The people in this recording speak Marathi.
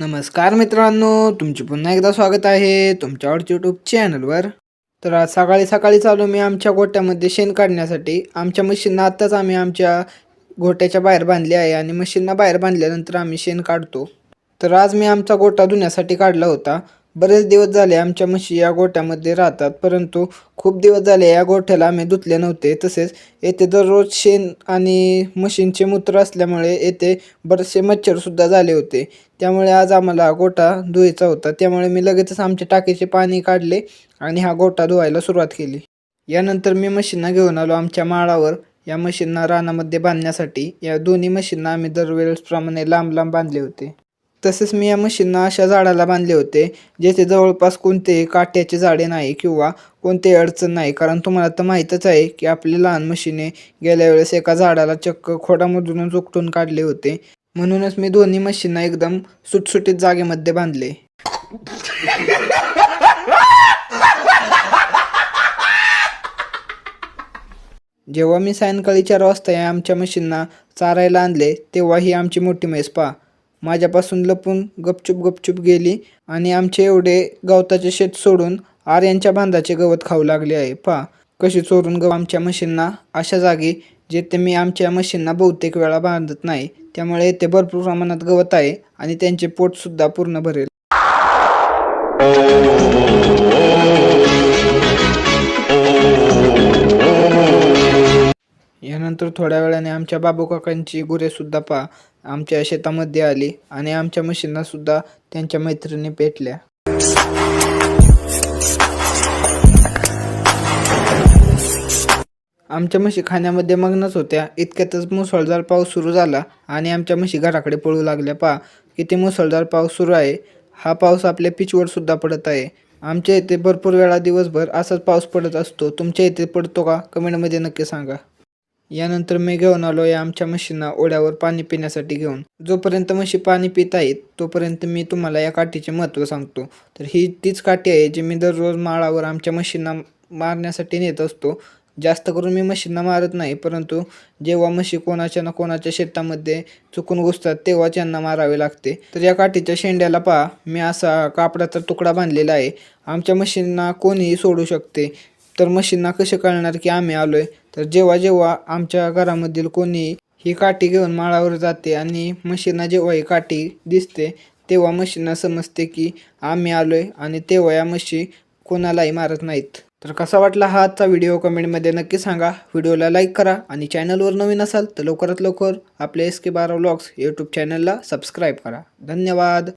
नमस्कार मित्रांनो तुमचे पुन्हा एकदा स्वागत आहे तुमच्या आवडच्या यूट्यूब चॅनलवर तर आज सकाळी सकाळी चालू मी आमच्या गोट्यामध्ये शेण काढण्यासाठी. आमच्या मशीनना आत्ताच आम्ही आमच्या गोट्याच्या बाहेर बांधले आहे आणि मशीनना बाहेर बांधल्यानंतर आम्ही शेण काढतो. तर आज मी आमचा गोटा धुण्यासाठी काढला होता. बरेच दिवस झाले आमच्या म्हशी या गोठ्यामध्ये राहतात परंतु खूप दिवस झाले या गोठ्याला आम्ही धुतले नव्हते. तसेच येथे दररोज शेण आणि म्हशींचे मूत्र असल्यामुळे येथे बरेचसे मच्छरसुद्धा झाले होते. त्यामुळे आज आम्हाला गोठा धुवायचा होता. त्यामुळे मी लगेचच आमच्या टाकीचे पाणी काढले आणि हा गोठा धुवायला सुरुवात केली. यानंतर मी मशीनना घेऊन आलो आमच्या माळावर. या मशीनना रानामध्ये बांधण्यासाठी या दोन्ही मशीनना आम्ही दरवेळेसप्रमाणे लांब लांब बांधले होते. तसेच मी या मशीनना अशा झाडाला बांधले होते जेथे जवळपास कोणतेही काट्याचे झाडे नाही किंवा कोणतेही अडचण नाही. कारण तुम्हाला तर माहीतच आहे की आपली लहान मशीने गेल्या वेळेस एका झाडाला चक्क खोडामधूनच उपटून काढले होते. म्हणूनच मी दोन्ही मशीनना एकदम सुटसुटीत जागेमध्ये बांधले. जेव्हा मी सायंकाळी चार वाजता या आमच्या मशीनना चारायला आणले तेव्हा ही आमची मोठी म्हैस पहा. माझ्यापासून लपून गपचूप गपचूप गेली आणि आमचे एवढे गवताचे शेत सोडून आर्यांच्या बांधाचे गवत खाऊ लागले आहे. पा कशी चोरून गव आमच्या मशीनना अशा जागी जेथे मी आमच्या मशीनना बहुतेक वेळा बांधत नाही त्यामुळे येथे भरपूर प्रमाणात गवत आहे आणि त्यांचे पोटसुद्धा पूर्ण भरेल. त्यानंतर थोड्या वेळाने आमच्या बाबू काकांची गुरेसुद्धा पा आमच्या शेतामध्ये आली आणि आमच्या म्हशींना सुद्धा त्यांच्या मैत्रिणी पेटल्या. आमच्या म्हशी खाण्यामध्ये मग्नच होत्या. इतक्यातच मुसळधार पाऊस सुरू झाला आणि आमच्या म्हशी घराकडे पळू लागल्या. पा किती मुसळधार पाऊस सुरू आहे. हा पाऊस आपल्या पिचवर सुद्धा पडत आहे. आमच्या इथे भरपूर वेळा दिवसभर असाच पाऊस पडत असतो. तुमच्या इथे पडतो का? कमेंटमध्ये नक्की सांगा. यानंतर मी घेऊन आलो या आमच्या म्हशींना ओढ्यावर पाणी पिण्यासाठी घेऊन. जोपर्यंत म्हशी पाणी पित आहेत तोपर्यंत मी तुम्हाला या काठीचे महत्त्व सांगतो. तर ही तीच काठी आहे जी मी दररोज माळावर आमच्या म्हशींना मारण्यासाठी नेत असतो. जास्त करून मी म्हशींना मारत नाही परंतु जेव्हा म्हशी कोणाच्या ना कोणाच्या शेतामध्ये चुकून घुसतात तेव्हाच यांना मारावे लागते. तर या काठीच्या शेंड्याला पहा. मी असा कापडाचा तुकडा बांधलेला आहे. आमच्या म्हशींना कोणीही सोडू शकते. तर म्हशींना कसे कळणार की आम्ही आलोय? तर जेव्हा जेव्हा आमच्या घरामधील कोणी ही काठी घेऊन माळावर जाते आणि म्हशींना जेव्हा ही काठी दिसते तेव्हा म्हशींना समजते की आम्ही आलोय आणि तेव्हा या म्हशी कोणालाही मारत नाहीत. तर कसा वाटला हा आजचा व्हिडिओ? कमेंटमध्ये नक्की सांगा. व्हिडिओला लाईक करा आणि चॅनलवर नवीन असाल तर लवकरात लवकर आपल्या एस के बारा व्लॉग्स यूट्यूब चॅनलला सबस्क्राईब करा. धन्यवाद.